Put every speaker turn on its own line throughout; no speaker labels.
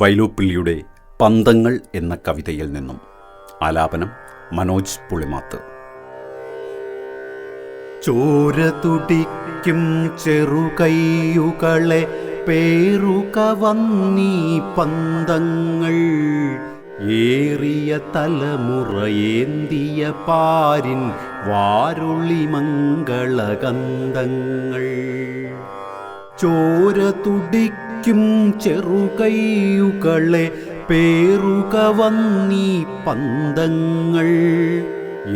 വൈലോപ്പിള്ളിയുടെ പന്തങ്ങൾ എന്ന കവിതയിൽ നിന്നും. ആലാപനം മനോജ് പുളിമാത്ത്.
ചോര തുടിക്കും ചെറുകൈയുകളെ പേറുക വന്നീ പന്തങ്ങൾ. ഏറിയ തലമുറയേന്തിയ പാരിൻ വാരുളി മംഗളഗന്ധങ്ങൾ ചോര തുടിക്കും ചെറുകൈയുകളെ പേറുക വന്നീ പന്തങ്ങൾ.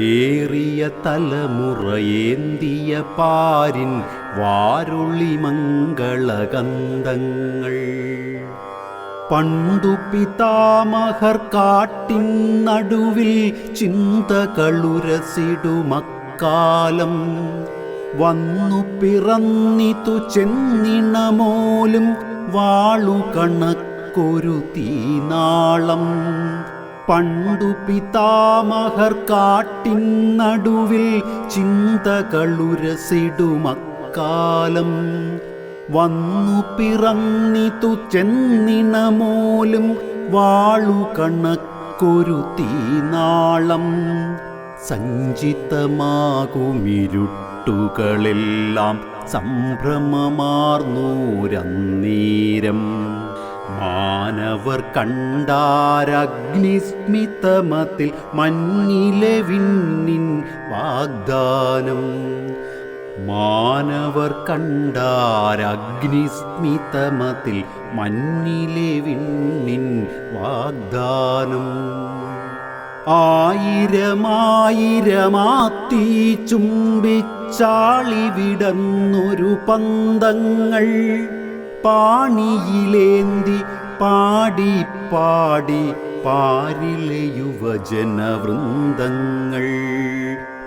ഏറിയ തലമുറയേന്തിയ പാരിൻ വാരുളി മംഗളഗന്ധങ്ങൾ. പണ്ടു പിതാമഹർ കാട്ടിൻ നടുവിൽ ചിന്തകളുരസിടുമക്കാലം. വന്നു പിറന്നിതു ചെന്നിണമോലും വാളു കണക്കൊരു തീനാളം. പണ്ടു പിതാമഹർ കാട്ടിൻ നടുവിൽ ചിന്തകളുരസിടുമക്കാലം. വന്നു പിറന്നിതു ചെന്നിണമോലും വാളുകണക്കൊരു തീനാളം. സഞ്ചിതമാകുമിരുട്ടുകളെല്ലാം സംഭ്രമമാർന്നൂരന്നീരം. മാനവർ കണ്ടാരഗ്നിസ്മിതമത്തിൽ മഞ്ഞിലെ വിണ്ണിൻ വാഗ്ദാനം. മാനവർ കണ്ടാരഗ്നിസ്മിതമത്തിൽ മഞ്ഞിലെ വിണ്ണിൻ വാഗ്ദാനം. ആയിരമായിരമാത്തി ചുംബിച്ചാളി വിടന്നൊരു പന്തങ്ങൾ പാണിയിലേന്തി പാടി പാടി പാരിലെ യുവജനവൃന്ദങ്ങൾ.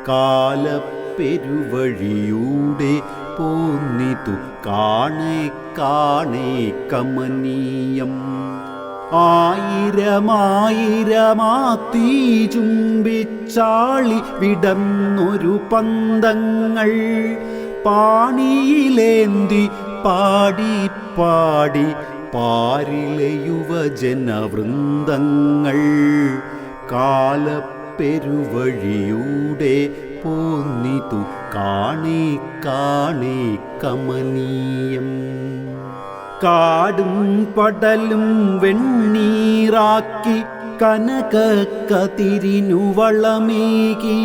കാലപ്പെരുവഴിയൂടെ പോന്നിതു കാണേ കാണേ കമനീയം. ആയിരമായിരമാത്തി ചുംബിച്ചാളി വിടന്നൊരു പന്തങ്ങൾ. പാണിയിലേന്തി പാടി പാടി പാരിലെ യുവജനവൃന്ദങ്ങൾ കാലപ്പെരുവഴിയൂടെ പോന്നിതു കാണേ കാണേ കമനീയം. കാടും പടലും വെണ്ണീറാക്കി കനക കതിരിനു വളമേകി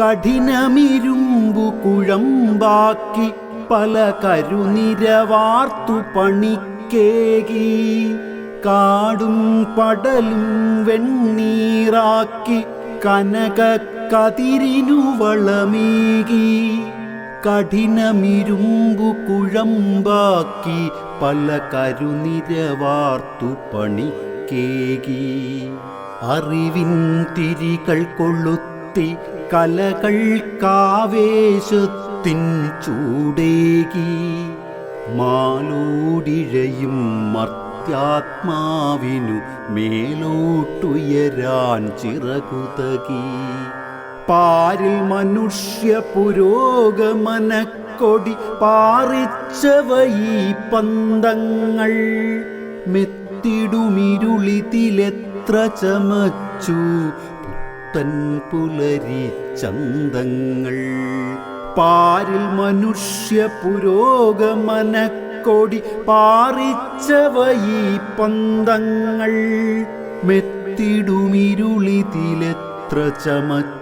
കഠിനമിരുമ്പു കുഴമ്പാക്കി പല കരുനിരവാർത്തു പണിക്കേകി. കാടും പടലും വെണ്ണീറാക്കി കനക കതിരിനു വളമേകി കഠിനമിരുമ്പു കുഴമ്പാക്കി പല കരുനിരവാർത്തു പണിക്കേകി. അറിവിൻ തിരികൾ കൊളുത്തി കലകൾക്കാവേശത്തിൻ ചൂടേകി. മാലോടിഴയും മർത്യാത്മാവിനു മേലോട്ടുയരാൻ ചിറകുതകി. പാരിൽ മനുഷ്യ പുരോഗമനക്കൊടി ഈ പന്തങ്ങൾ. മെത്തിടുമിരുളിതിലെത്ര ചമച്ചു പുത്തൻ പുലരി ചന്തങ്ങൾ. പാരിൽ മനുഷ്യ പുരോഗമനക്കൊടി ഈ പന്തങ്ങൾ. മെത്തിടുമിരുളിതിലെത്ര ചമച്ചു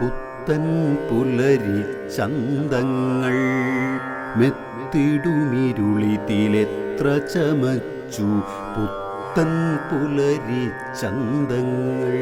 പുത്തൻ പുലരി ചന്തങ്ങൾ. മെത്തിടുമിരുളിതിലെത്ര ചമച്ചു പുത്തൻ പുലരി ചന്തങ്ങൾ.